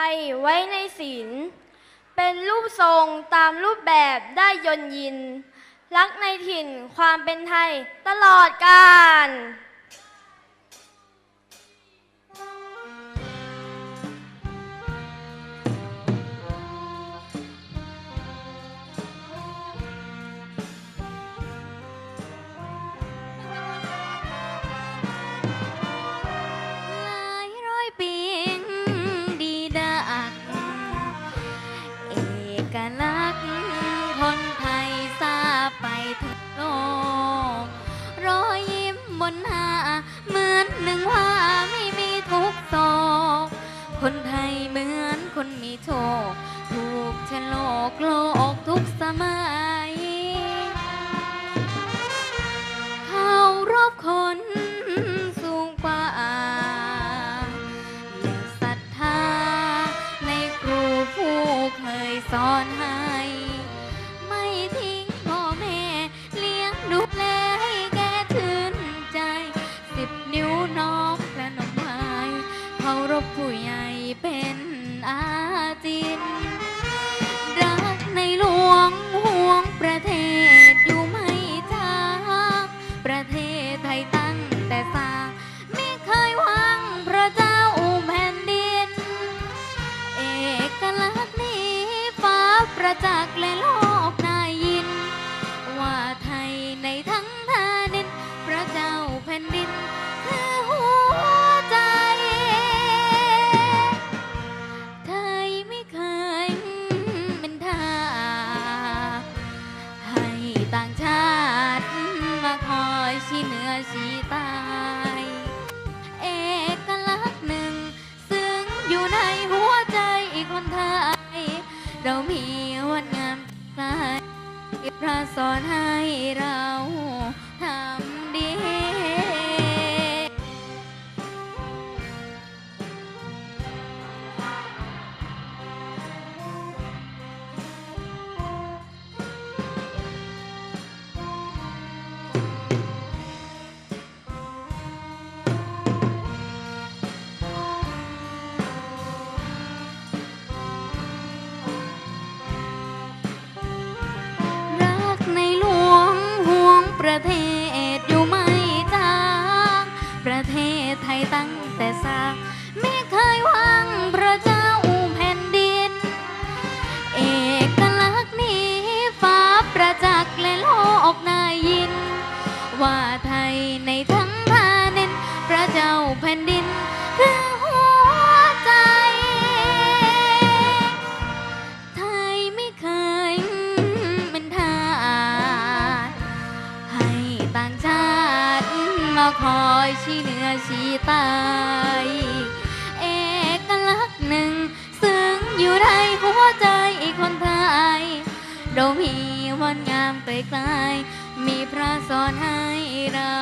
ไทยไว้ในศีล เป็นรูปทรงตามรูปแบบได้ยนยิน รักในถิ่นความเป็นไทยตลอดกาล อกลัก คนไทยทราบไปทั่วโลก รอยยิ้มบนหน้า เหมือนหนึ่งว่าไม่มีทุกโศกคนไทยเหมือนคนมีโชค ถูกชะโลกโลกทุกสมัย สอนให้ ไม่ทิ้งพ่อแม่ เลี้ยงดูแลให้แกชื่นใจสิบนิ้วน้องพระนมายเขารบผู้ใหญ่เป็นอาจิน รักในหลวงห่วงประเทศอยู่ไม่จากประเทศ ประจักษ์และโลกได้ยิน ว่าไทยในทั้งแผ่นดิน พระเจ้าแผ่นดินคือหัวใจ ไทยไม่เคยเป็นทาสให้ต่างชาติมาคอยชี้เหนือชี้ใต้เอกลักษณ์หนึ่ง ซึ่งอยู่ในหัวใจคนไทย เรามีวันงามใจพระสอนให้เราทำ ประเทศอยู่ไม่จางประเทศไทยตั้งแต่สร้างไม่เคยหวังพระเจ้า คอยชี้เหนือชี้ใต้เอกลักษณ์หนึ่ง ซึ่งอยู่ในหัวใจคนไทยเรามีวันงามไกลๆมีพระสอนให้เรา